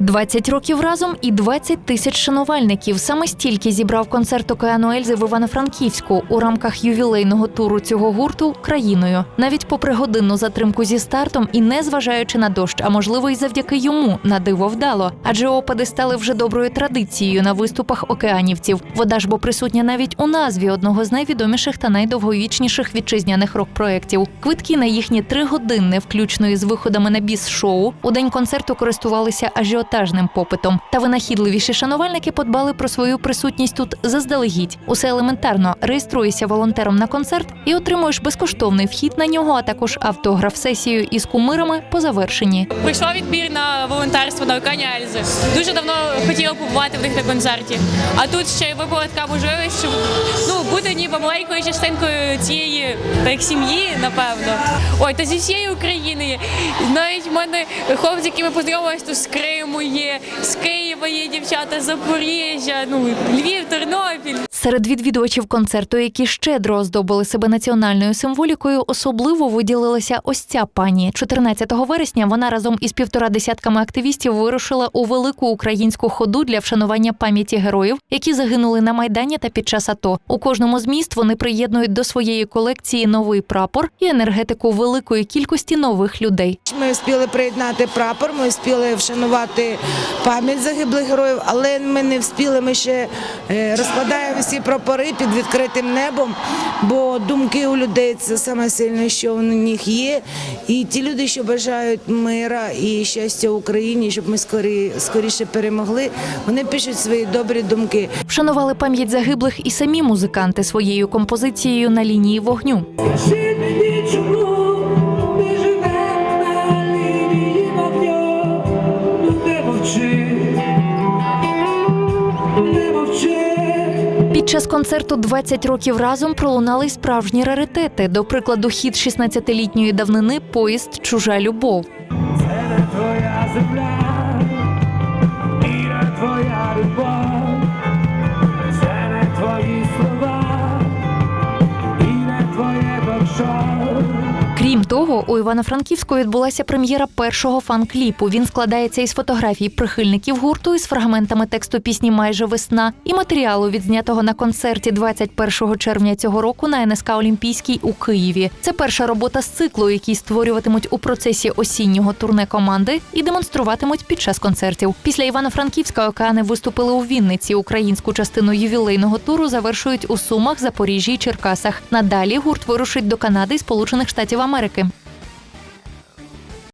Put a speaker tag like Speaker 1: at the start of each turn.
Speaker 1: 20 років разом і 20 тисяч шанувальників. Саме стільки зібрав концерт океану Ельзи в Івано-Франківську у рамках ювілейного туру цього гурту країною. Навіть попри годинну затримку зі стартом і не зважаючи на дощ, а можливо, й завдяки йому на диво вдало. Адже опади стали вже доброю традицією на виступах океанівців. Вода ж бо присутня навіть у назві одного з найвідоміших та найдовговічніших вітчизняних рок-проєктів. Квитки на їхні тригодинне, включно із виходами на біс-шоу, у день концерту користувалися ажіотажним попитом. Та винахідливіші шанувальники подбали про свою присутність тут заздалегідь. Усе елементарно реєструєшся волонтером на концерт і отримуєш безкоштовний вхід на нього, а також автограф-сесію із кумирами по завершенні.
Speaker 2: Прийшла відбір на волонтерство на Океані Ельзи. Дуже давно хотіла побувати в них на концерті. А тут ще й випала така можливість, щоб ну, бути ніби маленькою частинкою цієї так, сім'ї, напевно. Ой, та зі всієї України. Навіть в мене хлопці, які ми познайомилися, то з Криму є, з Києва є дівчата, Запоріжжя, ну, Львів, Тернопіль.
Speaker 1: Серед відвідувачів концерту, які щедро оздобили себе національною символікою, особливо виділилася ось ця пані. 14 вересня вона разом із півтора десятками активістів вирушила у велику українську ходу для вшанування пам'яті героїв, які загинули на майдані та під час АТО. У кожному з міст вони приєднують до своєї колекції новий прапор і енергетику великої кількості нових людей.
Speaker 3: Ми встигли приєднати прапор, ми встигли вшанувати пам'ять загиблих героїв, але ми не встигли, ми ще е, всі прапори під відкритим небом, бо думки у людей це саме сильне, що в них є. І ті люди, що бажають мира і щастя Україні, щоб ми скорі, скоріше перемогли, вони пишуть свої добрі думки.
Speaker 1: Вшанували пам'ять загиблих і самі музиканти своєю композицією на лінії вогню.
Speaker 4: Мені,
Speaker 1: Під час концерту «20 років разом пролунали й справжні раритети. До прикладу, хід 16-літньої давнини поїзд Чужа любов.
Speaker 4: Це не твоя земля,
Speaker 1: Крім того, у Івано-Франківську відбулася прем'єра першого фан-кліпу. Він складається із фотографій прихильників гурту із фрагментами тексту пісні Майже весна і матеріалу, відзнятого на концерті 21 червня цього року на НСК Олімпійській у Києві. Це перша робота з циклу, який створюватимуть у процесі осіннього турне команди і демонструватимуть під час концертів. Після Івано-Франківська океани виступили у Вінниці. Українську частину ювілейного туру завершують у Сумах, Запоріжжі й Черкасах. Надалі гурт вирушить до Канади і Сполучених Штатів Америки.